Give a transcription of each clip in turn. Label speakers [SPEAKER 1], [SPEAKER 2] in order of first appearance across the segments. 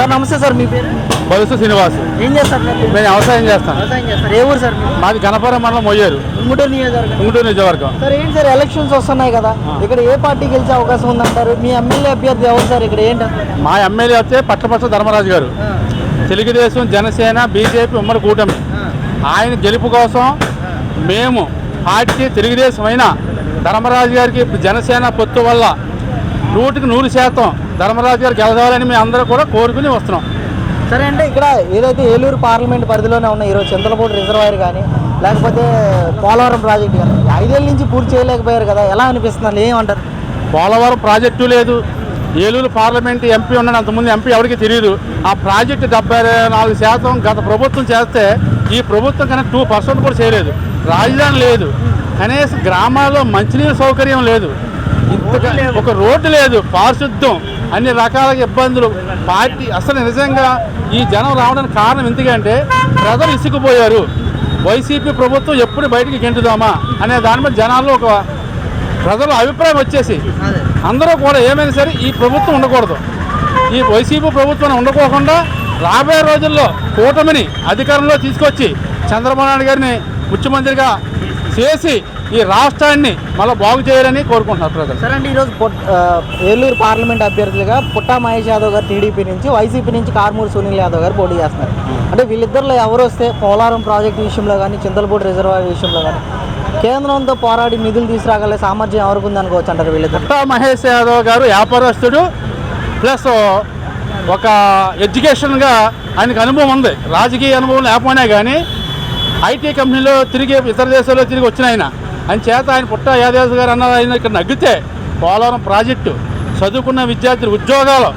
[SPEAKER 1] Sir నమస్తే sir మీ పేరు?
[SPEAKER 2] బలుసు శ్రీనివాస్.
[SPEAKER 1] ఏం చేస్తారు?
[SPEAKER 2] నేను వ్యవసాయం చేస్తాను.
[SPEAKER 1] వ్యవసాయం చేస్తారు? ఏ ఊరు సార్
[SPEAKER 2] మాది గణపురం మండలం మొయ్యారు.
[SPEAKER 1] గుంటూరు నియోజకవర్గం.
[SPEAKER 2] ఉంగుటూరు నియోజకవర్గం.
[SPEAKER 1] సార్ ఏంటి సార్ ఎలక్షన్స్ వస్తున్నాయి కదా. ఇక్కడ ఏ పార్టీ గెలిచే అవకాశం ఉందంటారు? మీ ఎమ్మెల్యే అభ్యర్థి ఎవరు సార్ ఇక్కడ? ఏంటి?
[SPEAKER 2] మా ఎమ్మెల్యే వచ్చే పట్టపచ్చ ధర్మరాజు గారు. తెలుగుదేశం జనసేన బీజేపీ ఉమ్మడి కూటమి. ఆయన గెలుపు కోసం మేము పార్టీ తెలుగుదేశం అయినా ధర్మరాజు గారికి జనసేన పొత్తు వల్ల నూటికి నూరు శాతం ధర్మరాజు గారు గెలవాలని మేము అందరూ కూడా కోరుకుని వస్తున్నాం.
[SPEAKER 1] సరే అంటే ఇక్కడ ఏదైతే ఏలూరు పార్లమెంట్ పరిధిలోనే ఉన్న ఈరోజు చింతలపూడి రిజర్వాయర్ కానీ లేకపోతే పోలవరం ప్రాజెక్ట్ కానీ ఐదేళ్ళ నుంచి పూర్తి చేయలేకపోయారు కదా ఎలా అనిపిస్తున్నారు ఏమంటారు?
[SPEAKER 2] పోలవరం ప్రాజెక్టు లేదు. ఏలూరు పార్లమెంట్ ఎంపీ ఉన్నాడు అంతకుముందు ఎంపీ ఎవరికి తెలియదు ఆ ప్రాజెక్టు డెబ్బై నాలుగు శాతం గత ప్రభుత్వం చేస్తే ఈ ప్రభుత్వం కన్నా టూ పర్సెంట్ కూడా చేయలేదు. రాజధాని లేదు. కనీసం గ్రామాల్లో మంచినీరు సౌకర్యం లేదు. ఇంతగా ఒక రోడ్డు లేదు. పారిశుద్ధం. అన్ని రకాల ఇబ్బందులు. పార్టీ అసలు నిజంగా ఈ జనం రావడానికి కారణం ఎందుకంటే ప్రజలు ఇసుకుపోయారు. వైసీపీ ప్రభుత్వం ఎప్పుడు బయటికి గెంటుదామా అనే దాని మీద జనాల్లో ఒక ప్రజల అభిప్రాయం వచ్చేసి అందరూ కూడా ఏమైనా సరే ఈ ప్రభుత్వం ఉండకూడదు. ఈ వైసీపీ ప్రభుత్వం ఉండకోకుండా రాబోయే రోజుల్లో కూటమిని అధికారంలో తీసుకొచ్చి చంద్రబాబు నాయుడు గారిని ముఖ్యమంత్రిగా చేసి ఈ రాష్ట్రాన్ని మళ్ళీ బాగు చేయాలని కోరుకుంటున్నారు ప్రజలు.
[SPEAKER 1] సరే అండి ఈరోజు ఏలూరు పార్లమెంట్ అభ్యర్థులుగా పుట్టా మహేష్ యాదవ్ గారు టీడీపీ నుంచి వైసీపీ నుంచి కార్మూరు సునీల్ యాదవ్ గారు పోటీ చేస్తున్నారు. అంటే వీళ్ళిద్దరిలో ఎవరు వస్తే పోలవరం ప్రాజెక్టు విషయంలో కానీ చింతలపూడి రిజర్వాయర్ విషయంలో కానీ కేంద్రంతో పోరాడి నిధులు తీసుకురాగల సామర్థ్యం ఎవరికి ఉంది అనుకోవచ్చు అంటారు వీళ్ళిద్దరు?
[SPEAKER 2] పుట్టా మహేష్ యాదవ్ గారు వ్యాపారస్తుడు ప్లస్ ఒక ఎడ్యుకేషన్గా ఆయనకు అనుభవం ఉంది. రాజకీయ అనుభవం లేకపోయినా కానీ ఐటీ కంపెనీలో తిరిగి ఇతర దేశాల్లో తిరిగి వచ్చిన ఆయన. అని చేత ఆయన పుట్ట యాదవ్ గారు అన్నారు ఆయన ఇక్కడ నగ్గితే పోలవరం ప్రాజెక్టు చదువుకున్న విద్యార్థులు ఉద్యోగాలు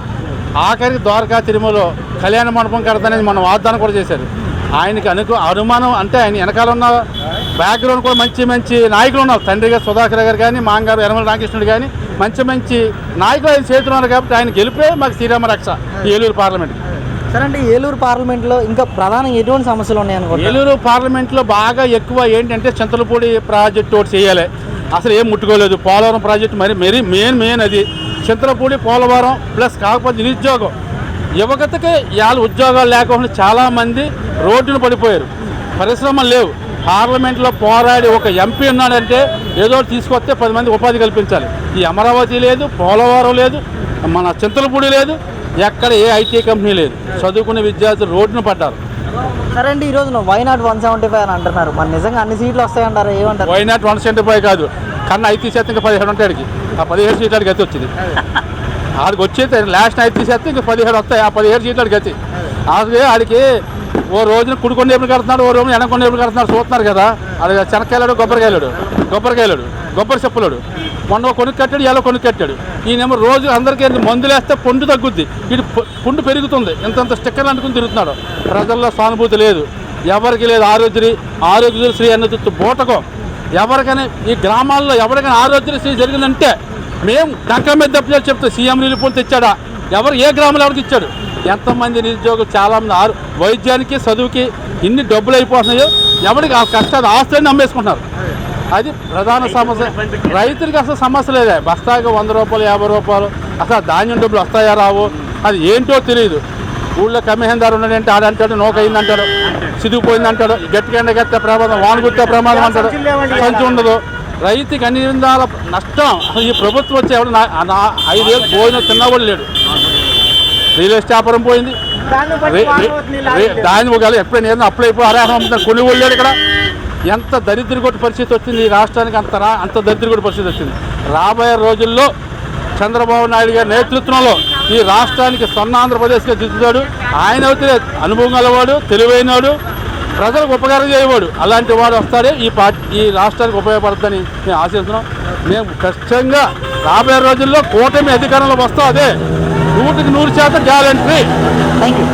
[SPEAKER 2] ఆఖరికి ద్వారకా తిరుమలలో కళ్యాణ మండపం కడతానని మనం వాగ్దానం కూడా చేశారు. ఆయనకి అనుకు అనుమానం అంటే ఆయన వెనకాల ఉన్న బ్యాక్గ్రౌండ్ కూడా మంచి మంచి నాయకులు ఉన్నారు. తండ్రి గారు సుధాకర్ గారు కానీ మాంగారు యనమల రామకృష్ణుడు కానీ మంచి మంచి నాయకులు ఆయన చేతులు ఉన్నారు కాబట్టి ఆయన గెలిపే మాకు శ్రీరామ రక్ష ఏలూరు పార్లమెంట్కి.
[SPEAKER 1] సరే అంటే ఏలూరు పార్లమెంట్లో ఇంకా ప్రధాన ఎటువంటి సమస్యలు ఉన్నాయనుకుంటారు
[SPEAKER 2] ఏలూరు పార్లమెంట్లో బాగా ఎక్కువ ఏంటంటే చింతలపూడి ప్రాజెక్టు ఒకటి చేయాలి. అసలు ఏం ముట్టుకోలేదు. పోలవరం ప్రాజెక్టు మరి మెరీ మెయిన్ మెయిన్ అది. చింతలపూడి పోలవరం ప్లస్ కాకపోతే నిరుద్యోగం. యువకతకి వాళ్ళ ఉద్యోగాలు లేకుండా చాలామంది రోడ్డును పడిపోయారు. పరిశ్రమలు లేవు. పార్లమెంట్లో పోరాడి ఒక ఎంపీ ఉన్నాడంటే ఏదో తీసుకొస్తే పది మంది ఉపాధి కల్పించాలి. ఈ అమరావతి లేదు పోలవరం లేదు మన చింతలపూడి లేదు ఎక్కడ ఏ ఐటీ కంపెనీ లేదు. చదువుకునే విద్యార్థులు రోడ్డును పడ్డారు.
[SPEAKER 1] సరే అండి ఈరోజు వైనాట్ వన్ సెవెంటీ ఫైవ్ అని అంటున్నారు. మరి నిజంగా అన్ని సీట్లు వస్తాయంటారా? ఏమంటారు?
[SPEAKER 2] Why not one seventy five కాదు. కన్నా ఐదు తీసేస్తే ఇంకా పదిహేడు ఉంటాడికి ఆ పదిహేడు సీట్లకి గతి వచ్చింది. ఆడికి వచ్చేది లాస్ట్ ఐదు తీసేస్తే ఇంకా పదిహేడు వస్తాయి. ఆ పదిహేడు సీట్లకి గతి ఆడికి ఆడికి ఓ రోజున కుడికొండ ఎప్పుడు కడుతున్నాడు ఓ రోజున ఎప్పుడు కడుతున్నాడు చూస్తున్నారు కదా. అది శనక్కాయలాడు కొబ్బరికాయలాడు. కొబ్బరికాయలాడు కొబ్బరి చెప్పులాడు. మొన్న కొనుక్కు కట్టాడు ఎలా కొనుక్కు కట్టాడు. ఈయనేమో రోజు అందరికీ మందులేస్తే పుండు తగ్గుద్ది. ఇటు పుండు పెరుగుతుంది. ఇంతంత స్టిక్కర్లు అంటుకుని తిరుగుతున్నాడు. ప్రజల్లో సానుభూతి లేదు. ఎవరికి లేదు ఆరోగ్యశ్రీ. ఆరోగ్యశ్రీ శ్రీ అన్నది బూటకం. ఎవరికైనా ఈ గ్రామాల్లో ఎవరికైనా ఆరోగ్యశ్రీ జరిగిందంటే మేము డంకా మీద దెబ్బలు చెప్తే సీఎం రిలీఫ్ తెచ్చాడా? ఎవరు ఏ గ్రామంలో ఎవరికి ఇచ్చాడు? ఎంతమంది నిరుద్యోగులు చాలామంది ఆరు వైద్యానికి చదువుకి ఇన్ని డబ్బులు అయిపోతున్నాయో ఎవరికి ఆ కష్టాలు ఆస్తులని నమ్మేసుకుంటున్నారు అది ప్రధాన సమస్య. రైతులకి అసలు సమస్య లేదే. బస్తాకి వంద రూపాయలు యాభై రూపాయలు అసలు ధాన్యం డబ్బులు వస్తాయా రావు అది ఏంటో తెలియదు ఊళ్ళో కమిషన్దారు ఉన్నాడంటే ఆడంటాడు నోక అయిందంటాడు సిదిగిపోయింది అంటాడు గట్టిగా ఎండ గట్టే ప్రమాదం వాన గుట్టే ప్రమాదం అంటాడు. సంచి ఉండదు. రైతుకి అన్ని విధాల నష్టం. అసలు ఈ ప్రభుత్వం వచ్చి ఎవడు ఐదేళ్ళు భోజనం తిన్నవాడు లేడు. రియల్ ఎస్టేట్ వ్యాపారం పోయింది. దాని ఒకవేళ ఎప్పుడైనా ఏదైనా అప్లై అయిపోయి అర్హం అమ్ముతారు కొన్ని వాళ్ళు లేడు ఇక్కడ. ఎంత దరిద్ర కొట్టి పరిస్థితి వచ్చింది ఈ రాష్ట్రానికి అంత రా అంత దరిద్ర కొట్టి పరిస్థితి వచ్చింది. రాబోయే రోజుల్లో చంద్రబాబు నాయుడు గారి నేతృత్వంలో ఈ రాష్ట్రానికి సొన్న ఆంధ్రప్రదేశ్గా దిద్దుతాడు. ఆయన అయితే అనుభవం గలవాడు తెలివైనవాడు ప్రజలకు ఉపకారం చేయవాడు. అలాంటి వాడు వస్తాడే ఈ పార్టీ ఈ రాష్ట్రానికి ఉపయోగపడుతుందని మేము ఆశిస్తున్నాం. మేము ఖచ్చితంగా రాబోయే రోజుల్లో కూటమి అధికారంలో వస్తాం అదే. నూటికి నూరు శాతం గ్యారంటీ.
[SPEAKER 1] Thank you